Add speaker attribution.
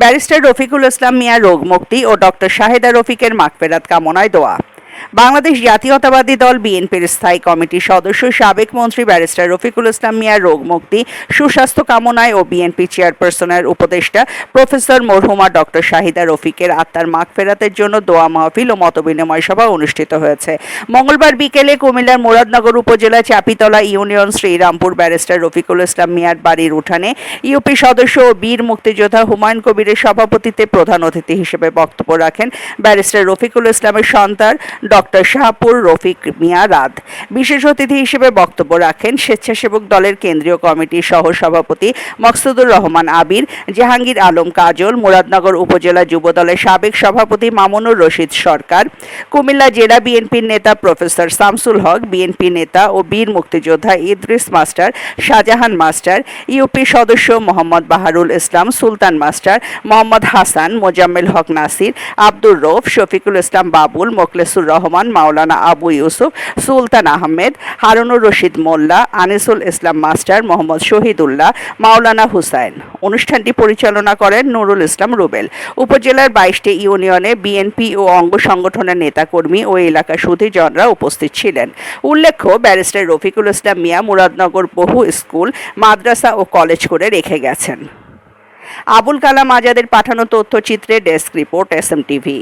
Speaker 1: Barrister Rafiqul Islam Mia রোগমুক্তি ও doctor Shaheda রফিকের মাগফেরাত কামনায় দোয়া। বাংলাদেশ জাতীয়তাবাদী দল বিএনপির স্থায়ী কমিটির সদস্য, সাবেক মন্ত্রী ব্যারিস্টার রফিকুল ইসলাম মিয়ার রোগ মুক্তি, সুস্বাস্থ্য কামনায় ও বিএনপি চেয়ারপারসনের উপদেষ্টা প্রফেসর মরহুমা ডক্টর শাহিদা রফিকের আত্মার মাগফেরাতের জন্য দোয়া মাহফিল ও মতবিনিময় সভা অনুষ্ঠিত হয়েছে। মঙ্গলবার বিকেলে কুমিল্লার মুরাদনগর উপজেলা চাপিতলা ইউনিয়ন শ্রীরামপুর ব্যারিস্টার রফিকুল ইসলাম মিয়ার বাড়ির উঠানে ইউপি সদস্য ও বীর মুক্তিযোদ্ধা হুমায়ুন কবিরের সভাপতিত্বে প্রধান অতিথি হিসেবে বক্তব্য রাখেন ব্যারিস্টার রফিকুল ইসলামের সন্তান ডক্টর শাহপুর রফিক মিয়া রাদ। বিশেষ অতিথি হিসেবে বক্তব্য রাখেন স্বেচ্ছাসেবক দলের কেন্দ্রীয় কমিটির সহ সভাপতি মকসুদুর রহমান আবির, জাহাঙ্গীর আলম কাজল, মুরাদনগর উপজেলা যুব দলের সাবেক সভাপতি মামুনুর রশিদ সরকার, কুমিল্লা জেলা বিএনপির নেতা প্রফেসর শামসুল হক, বিএনপি নেতা ও বীর মুক্তিযোদ্ধা Idris master, Shahjahan master, UP সদস্য মোহাম্মদ বাহারুল ইসলাম, সুলতান মাস্টার, মোহাম্মদ হাসান, মোজাম্মেল হক নাসির, আব্দুর রৌফ শফিকুল ইসলাম বাবুল, মোখলেসুর রহমান মাওলানা আবু ইউসুফ, সুলতান আহমেদ, হারুনুর রশিদ মোল্লা, আনিসুল ইসলাম মাস্টার, মোহাম্মদ শহীদুল্লাহ, মাওলানা হুসাইন। অনুষ্ঠানটি পরিচালনা করেন নুরুল ইসলাম রুবেল। উপজেলার বাইশটি ইউনিয়নে বিএনপি ও অঙ্গ সংগঠনের নেতাকর্মী ও এলাকার সুধীজনরা উপস্থিত ছিলেন। উল্লেখ্য, ব্যারিস্টার রফিকুল ইসলাম মিয়া মুরাদনগর বহু স্কুল, মাদ্রাসা ও কলেজ করে রেখে গেছেন। আবুল কালাম আজাদের পাঠানো তথ্যচিত্রে desk report, S M TV.